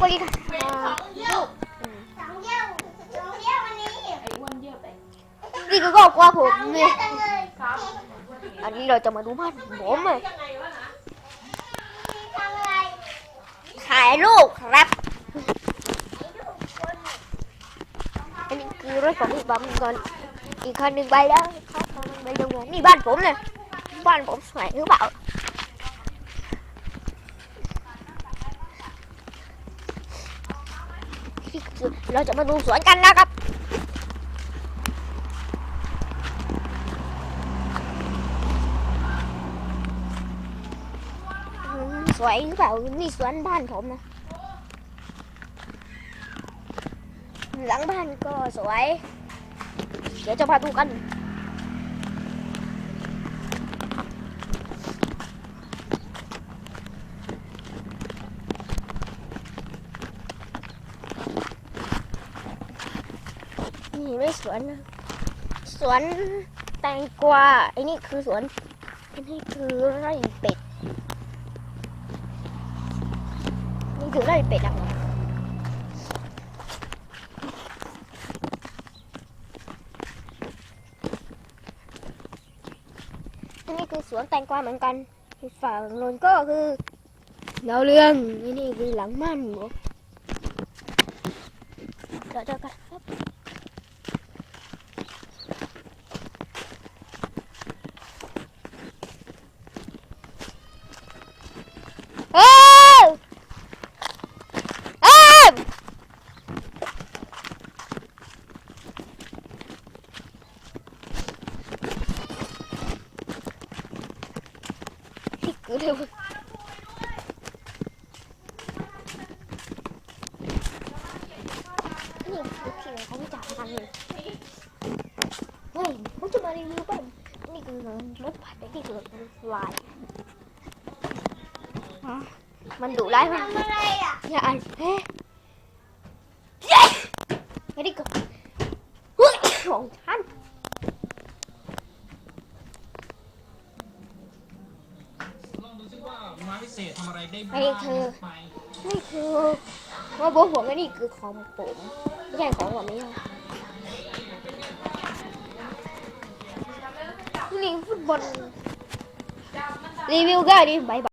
กว่าอีกค่ะเป็นอ่าสองเยี่ยวอืมสองเยี่ยวสองเยี่ยววันนี้ไอ้อ้วนเยี่ยวไปนี่คือครอบครัวผมสองนี่เยี่ยวจังเลยครับอันนี้เราจะมาดูบ้านผมอะยังไงวะนะทำอะไรถ่ายรูปครับไอ้ลูกคนอันนี้คือรถของพี่บัมก่อน อีกคันหนึ่งไปแล้วเขากำลังไปโรงงานนี่บ้านผมเลยบ้านผมสวยหรือเปล่า นี่คือเราจะมาดูสวนกันนะครับสวยหรือเปล่านี่สวนบ้านผมนะหลังบ้านก็สวย เดี๋ยวจะพาดูกัน นี่ไม่สวนนะสวนแตงกวาไอ้นี่คือสวนอ้นี่คือไร่เป็ดนี่คือไร่เป็ดอะอันนี้คือสวนแตงกวาเหมือนกันฝั่งโน้นก็คือดาวเรืองนี่นี่คือหลังม่านหมูเดี๋ยวเจอกันครับ เอ้ยเอ้ยพี่กูเร็วนี่คือที่ไหนเขาไม่จ่ายกันเลยเฮ้ยผมจะมารีวิวบ้านนี่คือรถผัดไอ้ที่คือลาย มันดุร้ายมากทำอะไรอะอย่าอ่านเฮ้ยเย้ไม่ได้กดเฮ้ยของฉันลองดูซิว่าไม้วิเศษทำอะไรได้บ้างนี่คือไปนี่คือว่าโบ๊ทบอกว่านี่คือของผมไม่ใช่ของผมไม่ใช่นี่ฟุตบอลรีวิวก็ดีบายบาย